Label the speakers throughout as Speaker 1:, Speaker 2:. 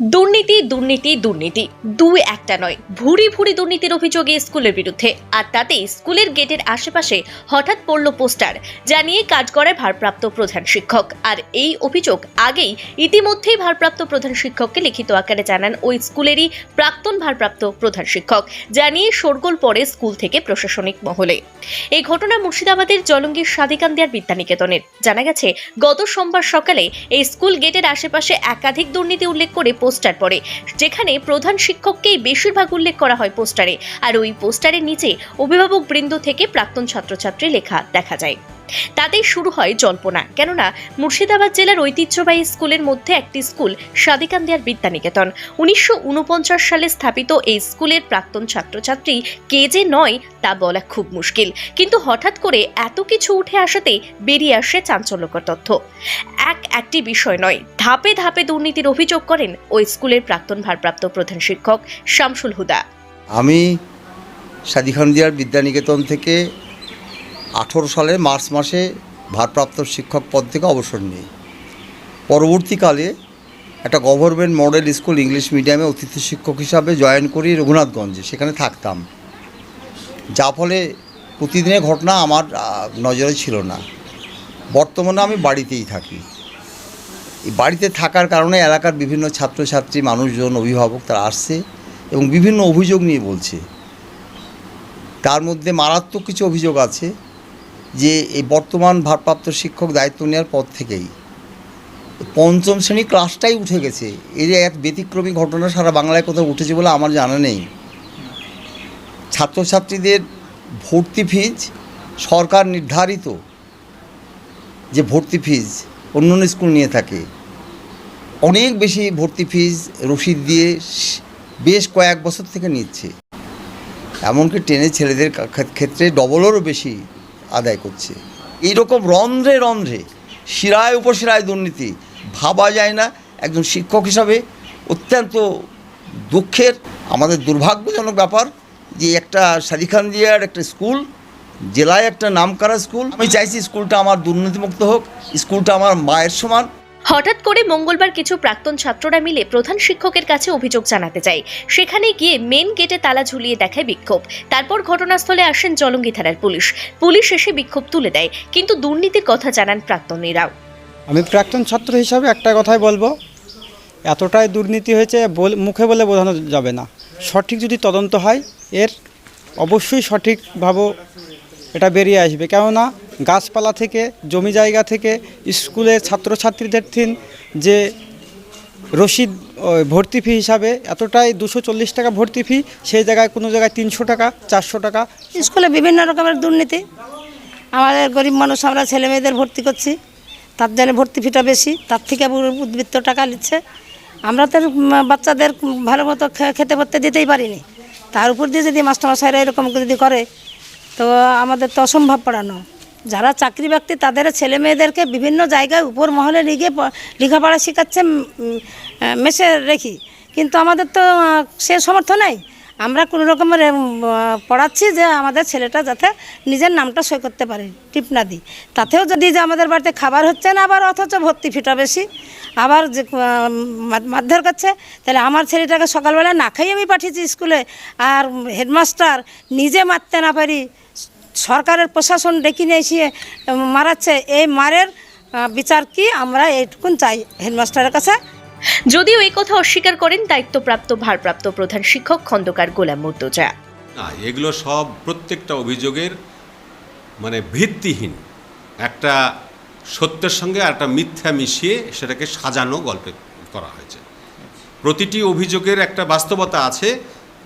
Speaker 1: দুর্নীতি দুর্নীতি দুর্নীতি। দুই একটা নয়। ভুরি ভুরি দুর্নীতির অভিযোগে স্কুলের বিরুদ্ধে। আর তাতেই স্কুলের গেটের আশেপাশে হঠাৎ পড়ল পোস্টার যা নিয়ে কাজ করে ভারপ্রাপ্ত প্রধান শিক্ষক। আর এই অভিযোগ আগেই ইতিমধ্যেই ভারপ্রাপ্ত প্রধান শিক্ষককে লিখিত আকারে জানান ওই স্কুলেরই প্রাক্তন ভারপ্রাপ্ত প্রধান শিক্ষক, যা নিয়ে শোরগোল পড়ে স্কুল থেকে প্রশাসনিক মহলে। এই ঘটনা মুর্শিদাবাদের জলঙ্গির সাদিকান্দিয়ার বিদ্যানিকেতনের। জানা গেছে, গত সোমবার সকালে এই স্কুল গেটের আশেপাশে একাধিক দুর্নীতি উল্লেখ করে পোস্টার পড়ে, যেখানে প্রধান শিক্ষককেই বেশিরভাগ উল্লেখ করা হয় পোস্টারে। আর ওই পোস্টারের নিচে অভিভাবক বৃন্দ থেকে প্রাক্তন ছাত্রছাত্রী লেখা দেখা যায়। তাতেই শুরু হয় জল্পনা। কেননা, মুর্শিদাবাদ জেলার ঐতিহ্যবাহী স্কুলের মধ্যে একটি স্কুল সাদিকান্দিয়ার বিদ্যানিকেতন। উনিশশো সালে স্থাপিত এই স্কুলের প্রাক্তন ছাত্রছাত্রী কে যে নয় তা বলা খুব মুশকিল। কিন্তু হঠাৎ করে এত কিছু উঠে আসাতে বেরিয়ে আসে চাঞ্চল্যকর তথ্য। এক একটি বিষয় নয়, ধাপে ধাপে দুর্নীতির অভিযোগ করেন ওই স্কুলের প্রাক্তন ভারপ্রাপ্ত প্রধান শিক্ষক শামসুল হুদা।
Speaker 2: আমি সাদিখান্দিয়ার বিদ্যানিকেতন থেকে আঠেরো সালে মার্চ মাসে ভারপ্রাপ্ত শিক্ষক পদ থেকে অবসর নিই। পরবর্তীকালে একটা গভর্নমেন্ট মডেল স্কুল ইংলিশ মিডিয়ামে অতিথি শিক্ষক হিসাবে জয়েন করি রঘুনাথগঞ্জে, সেখানে থাকতাম। যা ফলে প্রতিদিনের ঘটনা আমার নজরে ছিল না। বর্তমানে আমি বাড়িতেই থাকি। বাড়িতে থাকার কারণে এলাকার বিভিন্ন ছাত্রছাত্রী, মানুষজন, অভিভাবক তারা আসছে এবং বিভিন্ন অভিযোগ নিয়ে বলছে। তার মধ্যে মারাত্মক কিছু অভিযোগ আছে। যে এই বর্তমান ভারপ্রাপ্ত শিক্ষক দায়িত্ব নেওয়ার পর থেকেই। পঞ্চম শ্রেণি ক্লাসটাই উঠে গেছে। এই যে এক ব্যতিক্রমী ঘটনা সারা বাংলায় কোথাও উঠেছে বলে আমার জানা নেই। ছাত্রছাত্রীদের ভর্তি ফিজ সরকার নির্ধারিত। যে ভর্তি ফিজ অন্য অন্য স্কুল নিয়ে থাকে। অনেক বেশি ভর্তি ফিজ রসিদ দিয়ে বেশ কয়েক বছর থেকে নিচ্ছে। এমনকি ট্রেনের ছেলেদের ক্ষেত্রে ডবলেরও বেশি। আদায় করছে। এইরকম রন্ধ্রে রন্ধ্রে, শিরায় উপশিরায় দুর্নীতি ভাবা যায় না। একজন শিক্ষক হিসাবে অত্যন্ত দুঃখের, আমাদের দুর্ভাগ্যজনক ব্যাপার যে একটা সাদিখান্দিয়ার একটা স্কুল, জেলায় একটা নামকরা স্কুল। আমি চাইছি স্কুলটা আমার দুর্নীতিমুক্ত হোক, স্কুলটা আমার মায়ের সমান।
Speaker 1: হঠাৎ করে মঙ্গলবার কিছু প্রাক্তন ছাত্ররা মিলে প্রধান শিক্ষকের কাছে অভিযোগ জানাতে যায় সেখানে গিয়ে মেন গেটে তালা ঝুলিয়ে দেখায় বিক্ষোভ। তারপর ঘটনাস্থলে আসেন জলঙ্গি থানার পুলিশ। পুলিশ এসে বিক্ষোভ তুলে দেয়, কিন্তু দুর্নীতির কথা জানান প্রাক্তনীরাও।
Speaker 3: আমি প্রাক্তন ছাত্র হিসাবে একটা কথাই বলব। এতটাই দুর্নীতি হয়েছে মুখে বলে বোঝানো যাবে না। সঠিক যদি তদন্ত হয়, এর অবশ্যই সঠিকভাবে এটা বেরিয়ে আসবে। কেননা গাছপালা থেকে, জমি জায়গা থেকে স্কুলের ছাত্রছাত্রীদের থিন যে রসিদ ভর্তি ফি হিসাবে এতটাই দুশো চল্লিশ টাকা ভর্তি ফি, সেই জায়গায় কোনো জায়গায় তিনশো টাকা, চারশো টাকা।
Speaker 4: স্কুলে বিভিন্ন রকমের দুর্নীতি। আমাদের গরিব মানুষ, আমরা ছেলে মেয়েদের ভর্তি করছি। তার জন্য ভর্তি ফিটা বেশি, তার থেকে উদ্বৃত্ত- টাকা নিচ্ছে। আমরা তো বাচ্চাদের ভালো মতো খেতে পড়তে দিতেই পারিনি। তার উপর দিয়ে যদি মাস্টারমশাইরা এরকম যদি করে তো আমাদের তো অসম্ভব পড়ানো। যারা চাকরি ব্যক্তি, তাদের ছেলে মেয়েদেরকে বিভিন্ন জায়গায় উপর মহলে লিখে লেখাপড়া শেখাচ্ছে মেসে রেখি। কিন্তু আমাদের তো সে সমর্থ নেই। আমরা কোনো রকমের পড়াচ্ছি যে আমাদের ছেলেটা যাতে নিজের নামটা সই করতে পারে টিপ না দিই তাতেও যদি যে আমাদের বাড়িতে খাবার হচ্ছে না, আবার অথচ ভর্তি ফিটা বেশি, আবার যে মারধর করছে, তাহলে আমার ছেলেটাকে সকালবেলা না খাইয়ে আমি পাঠিয়েছি স্কুলে। আর হেডমাস্টার নিজে মারতে না পারি সরকারের প্রশাসন ডেকে নিয়ে এসে মারাচ্ছে। এই মারের বিচার কি আমরা এইটুকুন চাই হেডমাস্টারের কাছে।
Speaker 1: যদিও এই কথা অস্বীকার করেন দায়িত্বপ্রাপ্ত ভারপ্রাপ্ত প্রধান শিক্ষক খন্দকার গোলাম মুর্তজা।
Speaker 5: না এগুলো সব প্রত্যেকটা অভিযোগের মানে ভিত্তিহীন। একটা সত্যের সঙ্গে আর একটা মিথ্যা মিশিয়ে সেটাকে সাজানো গল্পে করা হয়েছে। প্রতিটি অভিযোগের একটা বাস্তবতা আছে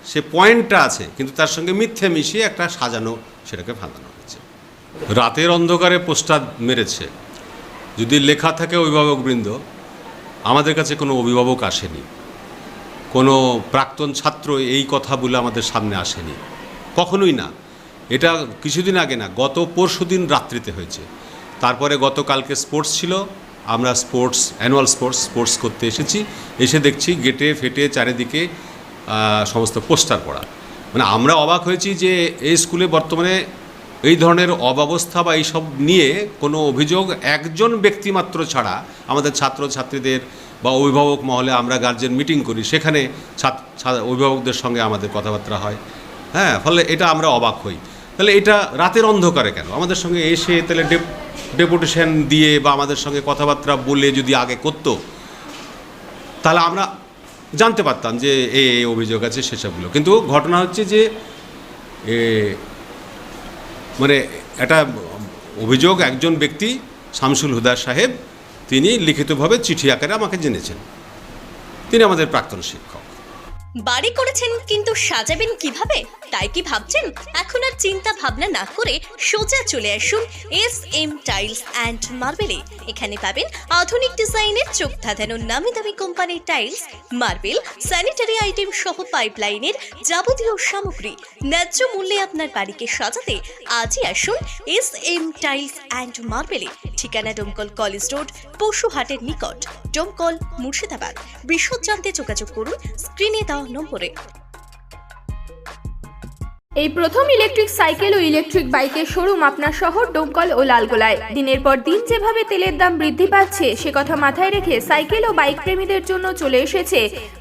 Speaker 5: সে পয়েন্টটা আছে, কিন্তু তার সঙ্গে মিথ্যে মিশিয়ে একটা সাজানো সেটাকে ফাঁদানো হয়েছে। রাতের অন্ধকারে পোস্টার মেরেছে। যদি লেখা থাকে অভিভাবকবৃন্দ আমাদের কাছে কোনো অভিভাবক আসেনি। কোনো প্রাক্তন ছাত্র এই কথা বলে আমাদের সামনে আসেনি। কখনোই না। এটা কিছুদিন আগে না, গত পরশু দিন রাত্রিতে হয়েছে। তারপরে গতকালকে স্পোর্টস ছিল। আমরা স্পোর্টস, অ্যানুয়াল স্পোর্টস স্পোর্টস করতে এসেছি। এসে দেখছি গেটে, ফেটে, চারিদিকে সমস্ত পোস্টার পড়া মানে আমরা অবাক হয়েছি যে এই স্কুলে বর্তমানে এই ধরনের অব্যবস্থা বা এইসব নিয়ে কোনো অভিযোগ একজন ব্যক্তিমাত্র ছাড়া আমাদের ছাত্রছাত্রীদের বা অভিভাবক মহলে আমরা গার্জেন মিটিং করি, সেখানে ছাত্র অভিভাবকদের সঙ্গে আমাদের কথাবার্তা হয়। হ্যাঁ ফলে এটা আমরা অবাক হই। তাহলে এটা রাতের অন্ধকারে কেন? আমাদের সঙ্গে এসে তাহলে ডেপ, ডেপুটেশন দিয়ে বা আমাদের সঙ্গে কথাবার্তা বলে যদি আগে করতো, তাহলে আমরা জানতে পারতাম যে এ এই অভিযোগ আছে সেসবগুলো। কিন্তু ঘটনা হচ্ছে যে এ, মানে একটা অভিযোগ একজন ব্যক্তি শামসুল হুদা সাহেব তিনি লিখিতভাবে চিঠি আকারে আমাকে জেনেছেন। তিনি আমাদের প্রাক্তন শিক্ষক।
Speaker 1: বাড়ি করেছেন কিন্তু সাজাবেন কীভাবে? তাই কি ভাবছেন? এখন আর চিন্তা ভাবনা না করে সোজা চলে আসুন এস এম টাইলস অ্যান্ড মার্বেলে এখানে পাবেন আধুনিক ডিজাইনের চোখ ধাঁধানো নামি দামি কোম্পানির টাইলস মার্বেল স্যানিটারি আইটেম সহ পাইপলাইনের যাবতীয় সামগ্রী। ন্যায্য মূল্যে আপনার বাড়িকে সাজাতে আজই আসুন এস এম টাইলস অ্যান্ড মার্বেলে ঠিকানা ডোমকল কলেজ রোড, পশুহাটের নিকট। ডোমকল মুর্শিদাবাদ। বিশদ জানতে যোগাযোগ করুন, স্ক্রিনে দেওয়া নম্বরে
Speaker 6: এই প্রথম ইলেকট্রিক সাইকেল ও ইলেকট্রিক বাইকের শোরুম আপনার শহর, ডোমকল ও লালগোলায়। দিনের পর দিন যেভাবে তেলের দাম বৃদ্ধি পাচ্ছে, সে কথা মাথায় রেখে সাইকেল ও বাইক প্রেমীদের জন্য চলে এসেছে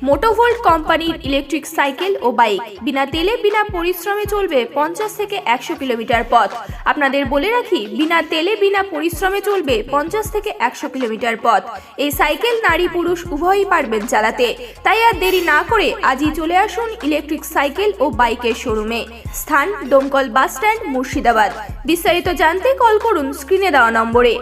Speaker 6: মোটোভোল্ট কোম্পানির ইলেকট্রিক সাইকেল ও বাইক। বিনা তেলে, বিনা পরিশ্রমে চলবে পঞ্চাশ থেকে একশো কিলোমিটার পথ। আপনাদের বলে রাখি, বিনা তেলে, বিনা পরিশ্রমে চলবে পঞ্চাশ থেকে একশো কিলোমিটার পথ। এই সাইকেল নারী পুরুষ উভয়ই পারবেন চালাতে। তাই আর দেরি না করে আজই চলে আসুন ইলেকট্রিক সাইকেল ও বাইকের শোরুমে। স্থান ডোমকল বাস স্ট্যান্ড মুর্শিদাবাদ। বিস্তারিত জানতে কল করুন স্ক্রিনে দেওয়া নম্বরে।